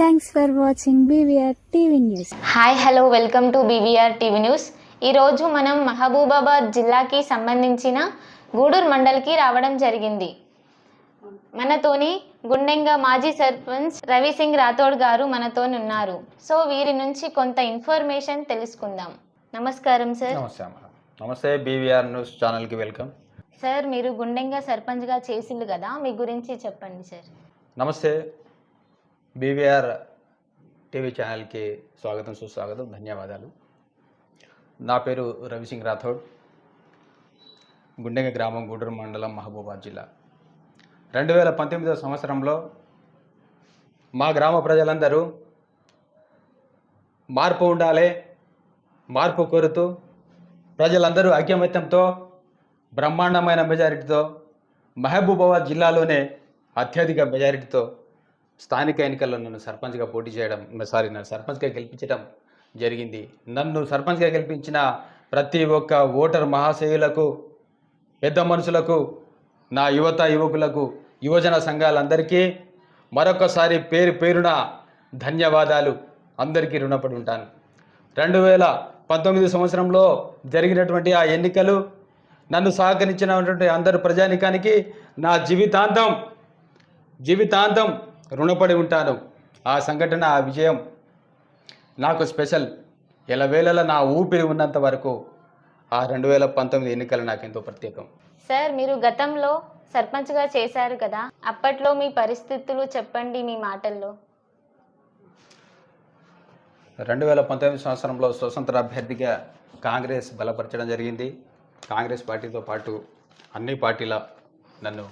Thanks for watching BVR TV news hi hello welcome to BVR TV news ఈరోజు మనం మహబూబాబాద్ జిల్లాకి సంబంధించిన గూడూరు మండల్కి రావడం జరిగింది. మనతోని గుండెంగ మాజీ సర్పంచ్ రవి సింగ్ రాథోడ్ గారు మనతోని ఉన్నారు. సో వీరి నుంచి కొంత ఇన్ఫర్మేషన్ తెలుసుకుందాం. నమస్కారం సార్. నమస్తే బీవీఆర్ న్యూస్ ఛానల్కి వెల్కమ్. సార్ మీరు గుండెంగ సర్పంచ్గా చేసిండు కదా మీ గురించి చెప్పండి సార్. నమస్తే. బీవీఆర్ టీవీ ఛానల్కి స్వాగతం సుస్వాగతం ధన్యవాదాలు. నా పేరు రవిసింగ్ రాథోడ్. గుండెగ గ్రామం గూడూరు మండలం మహబూబాద్ జిల్లా. రెండు వేల పంతొమ్మిదవ సంవత్సరంలో మా గ్రామ ప్రజలందరూ మార్పు ఉండాలి మార్పు కోరుతూ ప్రజలందరూ ఐక్యమత్యంతో బ్రహ్మాండమైన మెజారిటీతో మహబూబాబాద్ జిల్లాలోనే అత్యధిక మెజారిటీతో స్థానిక ఎన్నికల్లో నన్ను సర్పంచ్గా పోటీ చేయడం సారీ నన్ను సర్పంచ్గా గెలిపించడం జరిగింది. నన్ను సర్పంచ్గా గెలిపించిన ప్రతి ఒక్క ఓటర్ మహాశయులకు పెద్ద మనుషులకు నా యువత యువకులకు యువజన సంఘాలందరికీ మరొకసారి పేరు పేరున ధన్యవాదాలు. అందరికీ రుణపడి ఉంటాను. రెండు వేల పంతొమ్మిది సంవత్సరంలో జరిగినటువంటి ఆ ఎన్నికలు నన్ను సహకరించినటువంటి అందరు ప్రజానికానికి నా జీవితాంతం జీవితాంతం రుణపడి ఉంటాను. ఆ సంఘటన ఆ విజయం నాకు స్పెషల్. ఎలవేళల నా ఊపిరి ఉన్నంత వరకు ఆ రెండు వేల పంతొమ్మిది ఎన్నికలు నాకు ఎంతో ప్రత్యేకం. సార్ మీరు గతంలో సర్పంచ్గా చేశారు కదా అప్పట్లో మీ పరిస్థితులు చెప్పండి మీ మాటల్లో. రెండు వేల పంతొమ్మిది సంవత్సరంలో స్వతంత్ర అభ్యర్థిగా కాంగ్రెస్ బలపరచడం జరిగింది. కాంగ్రెస్ పార్టీతో పాటు అన్ని పార్టీల నన్ను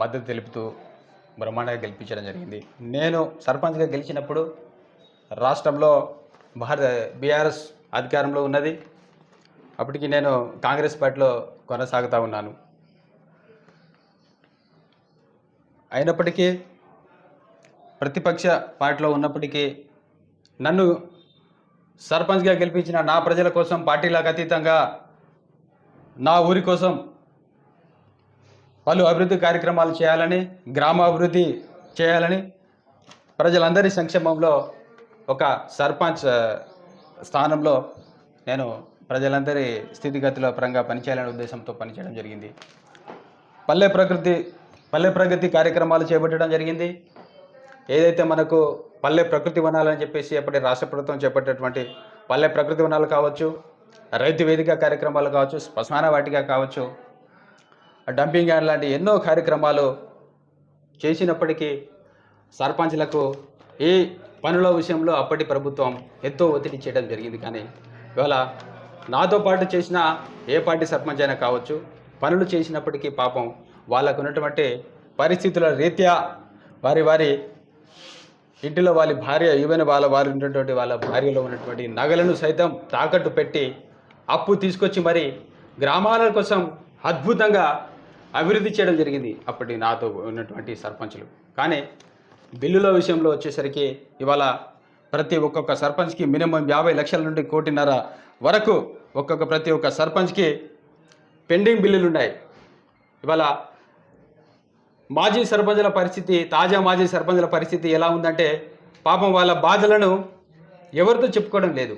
మద్దతు తెలుపుతూ బ్రహ్మాండంగా గెలిపించడం జరిగింది. నేను సర్పంచ్గా గెలిచినప్పుడు రాష్ట్రంలో భారత బీఆర్ఎస్ అధికారంలో ఉన్నది. అప్పటికి నేను కాంగ్రెస్ పార్టీలో కొనసాగుతూ ఉన్నాను. అయినప్పటికీ ప్రతిపక్ష పార్టీలో ఉన్నప్పటికీ నన్ను సర్పంచ్గా గెలిపించిన నా ప్రజల కోసం పార్టీలకు అతీతంగా నా ఊరి కోసం పలు అభివృద్ధి కార్యక్రమాలు చేయాలని గ్రామాభివృద్ధి చేయాలని ప్రజలందరి సంక్షేమంలో ఒక సర్పంచ్ స్థానంలో నేను ప్రజలందరి స్థితిగతుల పరంగా పనిచేయాలనే ఉద్దేశంతో పనిచేయడం జరిగింది. పల్లె ప్రకృతి పల్లె ప్రగతి కార్యక్రమాలు చేపట్టడం జరిగింది. ఏదైతే మనకు పల్లె ప్రకృతి వనాలని చెప్పేసి ఎప్పటి రాష్ట్ర ప్రభుత్వం చేపట్టేటువంటి పల్లె ప్రకృతి వనాలు కావచ్చు రైతు వేదిక కార్యక్రమాలు కావచ్చు శ్మశాన వాటిక కావచ్చు డంపింగ్ యార్డ్ లాంటి ఎన్నో కార్యక్రమాలు చేసినప్పటికీ సర్పంచ్లకు ఈ పనుల విషయంలో అప్పటి ప్రభుత్వం ఎంతో ఒత్తిడి చేయడం జరిగింది. కానీ ఇవాళ నాతో పాటు చేసిన ఏ పార్టీ సర్పంచ్ అయినా కావచ్చు పనులు చేసినప్పటికీ పాపం వాళ్ళకు ఉన్నటువంటి పరిస్థితుల రీత్యా వారి వారి ఇంటిలో వాళ్ళ భార్య ఈవెన్ వాళ్ళ వారి ఉన్నటువంటి వాళ్ళ భార్యలో ఉన్నటువంటి నగలను సైతం తాకట్టు పెట్టి అప్పు తీసుకొచ్చి మరి గ్రామాల కోసం అద్భుతంగా అభివృద్ధి చేయడం జరిగింది అప్పటి నాతో ఉన్నటువంటి సర్పంచులు. కానీ బిల్లుల విషయంలో వచ్చేసరికి ఇవాళ ప్రతి ఒక్కొక్క సర్పంచ్కి మినిమం యాభై లక్షల నుండి కోటిన్నర వరకు ఒక్కొక్క ప్రతి ఒక్క సర్పంచ్కి పెండింగ్ బిల్లులు ఉన్నాయి. ఇవాళ మాజీ సర్పంచుల పరిస్థితి తాజా మాజీ సర్పంచుల పరిస్థితి ఎలా ఉందంటే పాపం వాళ్ళ బాధలను ఎవరితో చెప్పుకోవడం లేదు.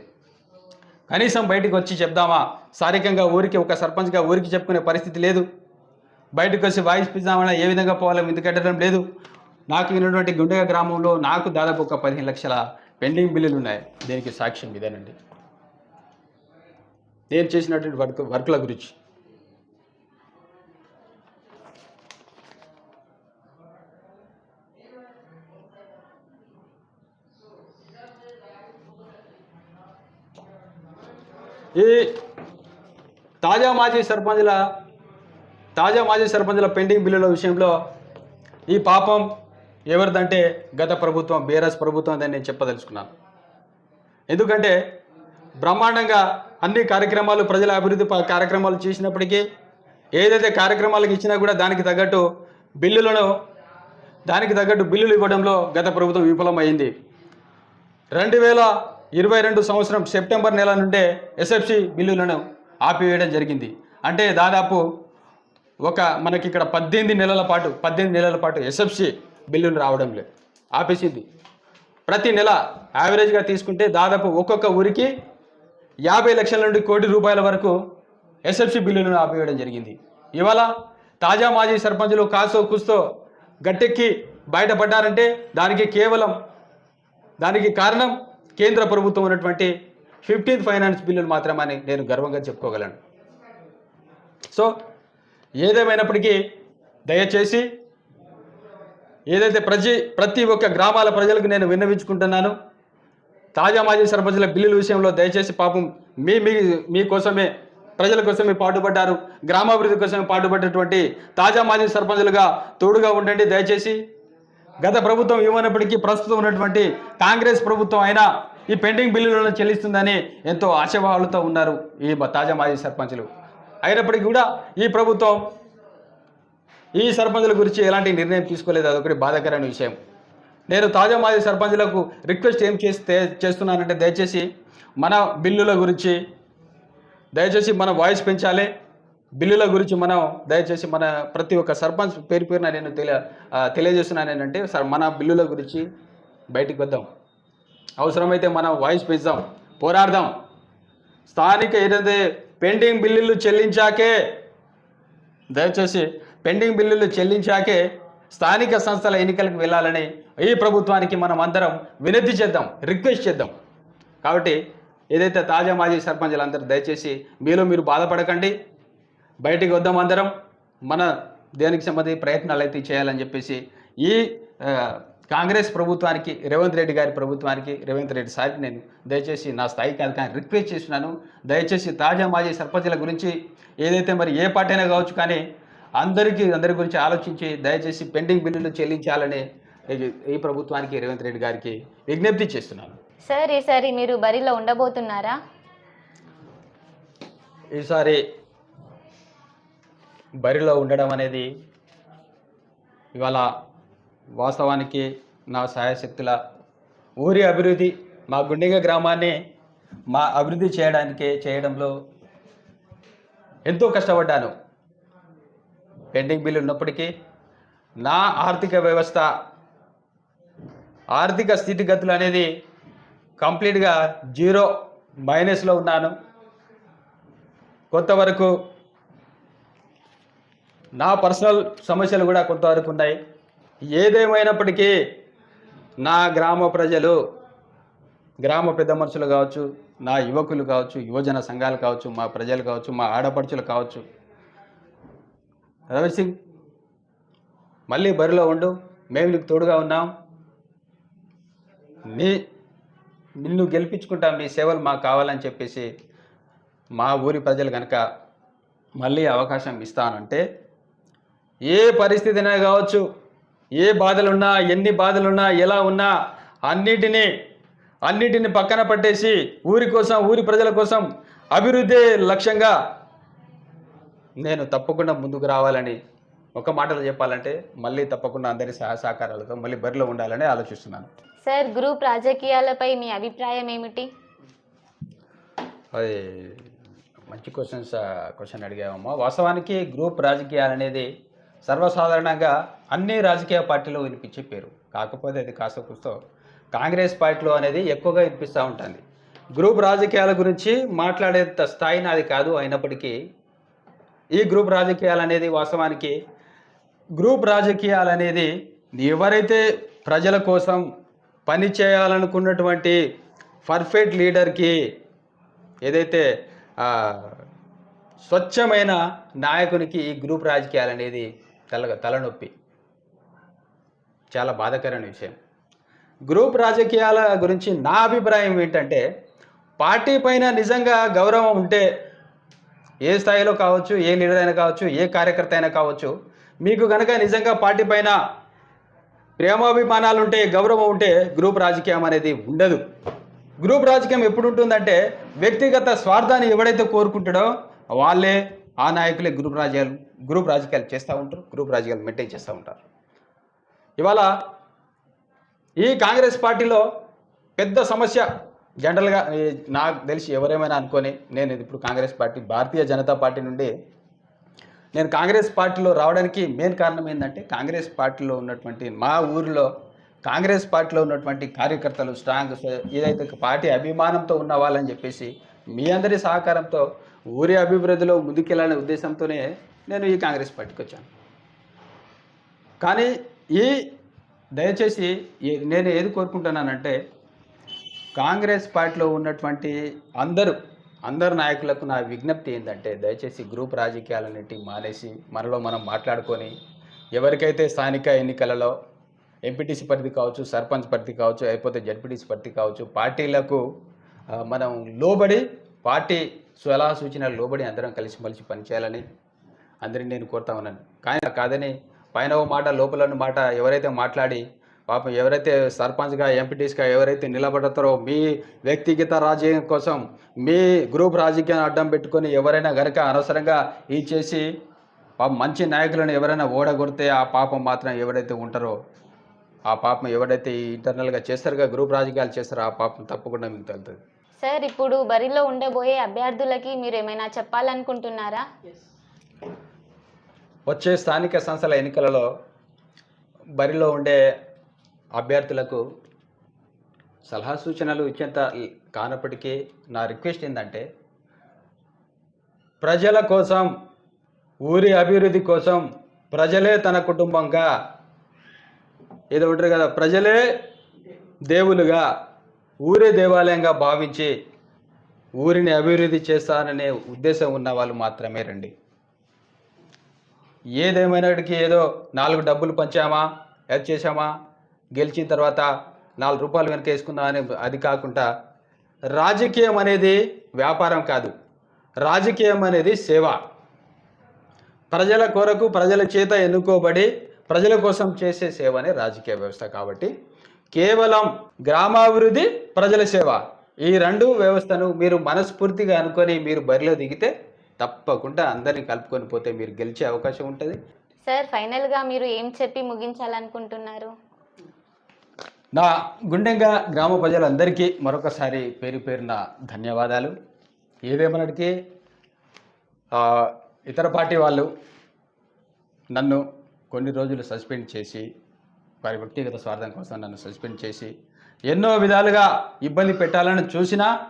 కనీసం బయటకు వచ్చి చెప్దామా? శారీరకంగా ఊరికి ఒక సర్పంచ్గా ఊరికి చెప్పుకునే పరిస్థితి లేదు. బయటకు వచ్చి వాయిస్ పిద్దామన్నా ఏ విధంగా పోవాలో ఎందుకు కట్టడం లేదు. నాకు ఉన్నటువంటి గుండెగ గ్రామంలో నాకు దాదాపు ఒక పదిహేను లక్షల పెండింగ్ బిల్లులు ఉన్నాయి. దీనికి సాక్ష్యం ఇదేనండి. నేను చేసినటువంటి వర్క్ వర్క్ల గురించి. ఈ తాజా మాజీ సర్పంచ్ల తాజా మాజీ సర్పంచుల పెండింగ్ బిల్లుల విషయంలో ఈ పాపం ఎవరిదంటే గత ప్రభుత్వం బీఆర్ఎస్ ప్రభుత్వం అని నేను చెప్పదలుచుకున్నాను. ఎందుకంటే బ్రహ్మాండంగా అన్ని కార్యక్రమాలు ప్రజల అభివృద్ధి కార్యక్రమాలు చేసినప్పటికీ ఏదైతే కార్యక్రమాలకు ఇచ్చినా కూడా దానికి తగ్గట్టు బిల్లులను దానికి తగ్గట్టు బిల్లులు ఇవ్వడంలో గత ప్రభుత్వం విఫలమైంది. రెండు వేల ఇరవై రెండు సంవత్సరం సెప్టెంబర్ నెల నుండే ఎస్ఎఫ్సి బిల్లులను ఆపివేయడం జరిగింది. అంటే దాదాపు ఒక మనకి ఇక్కడ పద్దెనిమిది నెలల పాటు పద్దెనిమిది నెలల పాటు ఎస్ఎఫ్సి బిల్లులు రావడం లేదు. ఆపేసింది. ప్రతి నెల యావరేజ్గా తీసుకుంటే దాదాపు ఒక్కొక్క ఊరికి యాభై లక్షల నుండి కోటి రూపాయల వరకు ఎస్ఎఫ్సి బిల్లులను ఆపివేయడం జరిగింది. ఇవాళ తాజా మాజీ సర్పంచులు కాసో కూస్తో గట్టెక్కి బయటపడ్డారంటే దానికి కేవలం దానికి కారణం కేంద్ర ప్రభుత్వం ఉన్నటువంటి ఫిఫ్టీన్త్ ఫైనాన్స్ బిల్లులు మాత్రమని నేను గర్వంగా చెప్పుకోగలను. సో ఏదేమైనప్పటికీ దయచేసి ఏదైతే ప్రతి ప్రతి ఒక్క గ్రామాల ప్రజలకు నేను విన్నవించుకుంటున్నాను తాజా మాజీ సర్పంచుల బిల్లుల విషయంలో దయచేసి పాపం మీ మీ మీకోసమే ప్రజల కోసమే పాటుపడ్డారు గ్రామాభివృద్ధి కోసమే పాటుపడ్డటువంటి తాజా మాజీ సర్పంచులుగా తోడుగా ఉండండి. దయచేసి గత ప్రభుత్వం ఇవ్వనప్పటికీ ప్రస్తుతం ఉన్నటువంటి కాంగ్రెస్ ప్రభుత్వం అయినా ఈ పెండింగ్ బిల్లులను చెల్లిస్తుందని ఎంతో ఆశాభావాలతో ఉన్నారు ఈ తాజా మాజీ సర్పంచులు. అయినప్పటికీ కూడా ఈ ప్రభుత్వం ఈ సర్పంచుల గురించి ఎలాంటి నిర్ణయం తీసుకోలేదు అదొకటి బాధాకరమైన విషయం. నేను తాజా మాజీ సర్పంచులకు రిక్వెస్ట్ ఏం చేస్తే చేస్తున్నానంటే దయచేసి మన బిల్లుల గురించి దయచేసి మన వాయిస్ పెంచాలి. బిల్లుల గురించి మనం దయచేసి మన ప్రతి ఒక్క సర్పంచ్ పేరు పేరున నేను తెలియ తెలియజేస్తున్నాను ఏంటంటే సార్ మన బిల్లుల గురించి బయటికి వద్దాం. అవసరమైతే మనం వాయిస్ పెంచుదాం పోరాడదాం. స్థానిక ఏదైతే పెండింగ్ బిల్లులు చెల్లించాకే దయచేసి పెండింగ్ బిల్లులు చెల్లించాకే స్థానిక సంస్థల ఎన్నికలకు వెళ్ళాలని ఈ ప్రభుత్వానికి మనం అందరం వినతి చేద్దాం రిక్వెస్ట్ చేద్దాం. కాబట్టి ఏదైతే తాజా మాజీ సర్పంచులందరూ దయచేసి మీలో మీరు బాధపడకండి. బయటికి వద్దాం అందరం. మన దేనికి సంబంధించి ప్రయత్నాలు అయితే చేయాలని చెప్పేసి ఈ కాంగ్రెస్ ప్రభుత్వానికి రేవంత్ రెడ్డి గారి ప్రభుత్వానికి రేవంత్ రెడ్డి సార్కి నేను దయచేసి నా స్థాయి కాదు కానీ రిక్వెస్ట్ చేస్తున్నాను. దయచేసి తాజా మాజీ సర్పంచుల గురించి ఏదైతే మరి ఏ పార్టీ అయినా కావచ్చు కానీ అందరికీ అందరి గురించి ఆలోచించి దయచేసి పెండింగ్ బిల్లులు చెల్లించాలని ఈ- ఈ ప్రభుత్వానికి రేవంత్ రెడ్డి గారికి విజ్ఞప్తి చేస్తున్నాను. సార్ ఈసారి మీరు బరిలో ఉండబోతున్నారా? ఈసారి బరిలో ఉండడం అనేది ఇవాళ వాస్తవానికి నా సాయశక్తుల ఊరి అభివృద్ధి మా గుండెగ గ్రామాన్ని మా అభివృద్ధి చేయడానికి చేయడంలో ఎంతో కష్టపడ్డాను. పెండింగ్ బిల్లు ఉన్నప్పటికీ నా ఆర్థిక వ్యవస్థ ఆర్థిక స్థితిగతులు అనేది కంప్లీట్గా జీరో మైనస్లో ఉన్నాను. కొంతవరకు నా పర్సనల్ సమస్యలు కూడా కొంతవరకు ఉన్నాయి. ఏదేమైనప్పటికీ నా గ్రామ ప్రజలు గ్రామ పెద్ద మనుషులు కావచ్చు నా యువకులు కావచ్చు యువజన సంఘాలు కావచ్చు మా ప్రజలు కావచ్చు మా ఆడపడుచులు కావచ్చు. రవి సింగ్ మళ్ళీ బరిలో ఉండు మేము నీకు తోడుగా ఉన్నాం. నీ నిన్ను గెలిపించుకుంటాం నీ సేవలు మాకు కావాలని చెప్పేసి మా ఊరి ప్రజలు కనుక మళ్ళీ అవకాశం ఇస్తానంటే ఏ పరిస్థితినే కావచ్చు ఏ బాధలున్నా ఎన్ని బాధలున్నా ఎలా ఉన్నా అన్నిటినీ అన్నిటిని పక్కన పట్టేసి ఊరి కోసం ఊరి ప్రజల కోసం అభివృద్ధి లక్ష్యంగా నేను తప్పకుండా ముందుకు రావాలని ఒక మాటలో చెప్పాలంటే మళ్ళీ తప్పకుండా అందరి సహ సహకారాలతో మళ్ళీ బరిలో ఉండాలని ఆలోచిస్తున్నాను. సార్ గ్రూప్ రాజకీయాలపై మీ అభిప్రాయం ఏమిటి? అది మంచి క్వశ్చన్స్ క్వశ్చన్ అడిగామమ్మా. వాస్తవానికి గ్రూప్ రాజకీయాలు అనేది సర్వసాధారణంగా అన్ని రాజకీయ పార్టీలు వినిపించే పేరు. కాకపోతే అది కాస్త కూస్తో కాంగ్రెస్ పార్టీలో అనేది ఎక్కువగా వినిపిస్తూ ఉంటుంది. గ్రూప్ రాజకీయాల గురించి మాట్లాడేంత స్థాయి నాది కాదు అయినప్పటికీ ఈ గ్రూప్ రాజకీయాలు అనేది వాస్తవానికి గ్రూప్ రాజకీయాలు అనేది ఎవరైతే ప్రజల కోసం పని చేయాలనుకున్నటువంటి పర్ఫెక్ట్ లీడర్కి ఏదైతే స్వచ్ఛమైన నాయకునికి ఈ గ్రూప్ రాజకీయాలు అనేది తల తలనొప్పి. చాలా బాధాకరమైన విషయం. గ్రూప్ రాజకీయాల గురించి నా అభిప్రాయం ఏంటంటే పార్టీ పైన నిజంగా గౌరవం ఉంటే ఏ స్థాయిలో కావచ్చు ఏ లీడర్ అయినా కావచ్చు ఏ కార్యకర్త అయినా కావచ్చు మీకు కనుక నిజంగా పార్టీ పైన ప్రేమాభిమానాలు ఉంటే గౌరవం ఉంటే గ్రూప్ రాజకీయం అనేది ఉండదు. గ్రూప్ రాజకీయం ఎప్పుడు ఉంటుందంటే వ్యక్తిగత స్వార్థాన్ని ఎవడైతే కోరుకుంటాడో వాళ్ళే ఆ నాయకులే గ్రూప్ రాజకీయాలు గ్రూప్ రాజకీయాలు చేస్తూ ఉంటారు గ్రూప్ రాజకీయాలు మెయింటైన్ చేస్తూ ఉంటారు. ఇవాళ ఈ కాంగ్రెస్ పార్టీలో పెద్ద సమస్య జనరల్గా నాకు తెలిసి ఎవరేమైనా అనుకొని నేను ఇప్పుడు Congress party Bharatiya Janata party నుండి నేను కాంగ్రెస్ పార్టీలో రావడానికి మెయిన్ కారణం ఏంటంటే కాంగ్రెస్ పార్టీలో ఉన్నటువంటి మా ఊరిలో కాంగ్రెస్ పార్టీలో ఉన్నటువంటి కార్యకర్తలు స్ట్రాంగ్ ఏదైతే పార్టీ అభిమానంతో ఉన్న వాళ్ళని చెప్పేసి మీ అందరి సహకారంతో ఊరి అభివృద్ధిలో ముందుకెళ్ళాలనే ఉద్దేశంతోనే నేను ఈ కాంగ్రెస్ పార్టీకి వచ్చాను కానీ ఈ దయచేసి నేను ఏది కోరుకుంటున్నానంటే కాంగ్రెస్ పార్టీలో ఉన్నటువంటి అందరూ అందరు నాయకులకు నా విజ్ఞప్తి ఏంటంటే దయచేసి గ్రూప్ రాజకీయాలన్నిటి మానేసి మనలో మనం మాట్లాడుకొని ఎవరికైతే స్థానిక ఎన్నికలలో ఎంపీటీసీ పరిధి కావచ్చు సర్పంచ్ పరిధి కావచ్చు అయిపోతే జడ్పీటీసీ పరిధి కావచ్చు పార్టీలకు మనం లోబడి పార్టీ స్వలా సూచనలు లోబడి అందరం కలిసి మలిసి పనిచేయాలని అందరిని నేను కోరుతా ఉన్నాను. కానీ కాదని పైన ఓ మాట లోపల మాట ఎవరైతే మాట్లాడి పాపం ఎవరైతే సర్పంచ్గా ఎంపీటీస్గా ఎవరైతే నిలబడతారో మీ వ్యక్తిగత రాజకీయం కోసం మీ గ్రూప్ రాజకీయాన్ని అడ్డం పెట్టుకొని ఎవరైనా గనక అనవసరంగా ఈ చేసి పాపం మంచి నాయకులను ఎవరైనా ఓడగొడితే ఆ పాపం మాత్రం ఎవరైతే ఉంటారో ఆ పాపం ఎవరైతే ఈ ఇంటర్నల్గా చేస్తారుగా గ్రూప్ రాజకీయాలు చేస్తారో ఆ పాపం తప్పకుండా మీకు తగులుతుంది. సార్ ఇప్పుడు బరిలో ఉండబోయే అభ్యర్థులకి మీరు ఏమైనా చెప్పాలనుకుంటున్నారా? వచ్చే స్థానిక సంస్థల ఎన్నికలలో బరిలో ఉండే అభ్యర్థులకు సలహా సూచనలు ఇచ్చేంత కానప్పటికీ నా రిక్వెస్ట్ ఏంటంటే ప్రజల కోసం ఊరి అభివృద్ధి కోసం ప్రజలే తన కుటుంబంగా ఏదో ఉంటారు కదా ప్రజలే దేవులుగా ఊరే దేవాలయంగా భావించి ఊరిని అభివృద్ధి చేస్తాననే ఉద్దేశం ఉన్న వాళ్ళు మాత్రమే రండి. ఏదేమైనటికీ ఏదో నాలుగు డబ్బులు పంచామా అది చేసామా గెలిచిన తర్వాత నాలుగు రూపాయలు వెనక వేసుకుందాం అని అది కాకుండా రాజకీయం అనేది వ్యాపారం కాదు. రాజకీయం అనేది సేవ. ప్రజల కొరకు ప్రజల చేత ఎన్నుకోబడి ప్రజల కోసం చేసే సేవనే రాజకీయ వ్యవస్థ కాబట్టి కేవలం గ్రామాభివృద్ధి ప్రజల సేవ. ఈ రెండు వ్యవస్థను మీరు మనస్ఫూర్తిగా అనుకొని మీరు బరిలో దిగితే తప్పకుండా అందరినీ కలుపుకొని పోతే మీరు గెలిచే అవకాశం ఉంటుంది. సార్ ఫైనల్గా మీరు ఏం చెప్పి ముగించాలనుకుంటున్నారు? నా గుండెంగా గ్రామ ప్రజలందరికీ మరొకసారి పేరు పేరున ధన్యవాదాలు. ఏదేమన్నటికీ ఇతర పార్టీ వాళ్ళు నన్ను కొన్ని రోజులు సస్పెండ్ చేసి వారి వ్యక్తిగత స్వార్థం కోసం నన్ను సస్పెండ్ చేసి ఎన్నో విధాలుగా ఇబ్బంది పెట్టాలని చూసినా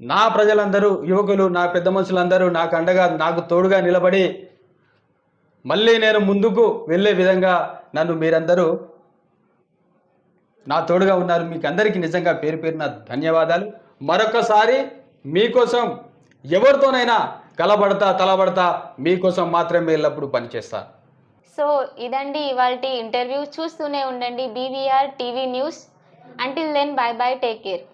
నా ప్రజలందరూ యువకులు నా పెద్ద మనుషులందరూ నాకు అండగా నాకు తోడుగా నిలబడి మళ్ళీ నేను ముందుకు వెళ్ళే విధంగా నన్ను మీరందరూ నా తోడుగా ఉన్నారు. మీకు అందరికీ నిజంగా పేరు పేరున ధన్యవాదాలు. మరొకసారి మీకోసం ఎవరితోనైనా కలబడతా తలబడతా మీకోసం మాత్రమే ఎల్లప్పుడూ పనిచేస్తా. సో ఇదండి ఇవాళ ఇంటర్వ్యూ. చూస్తూనే ఉండండి. BVR TV news. Until then bye bye take care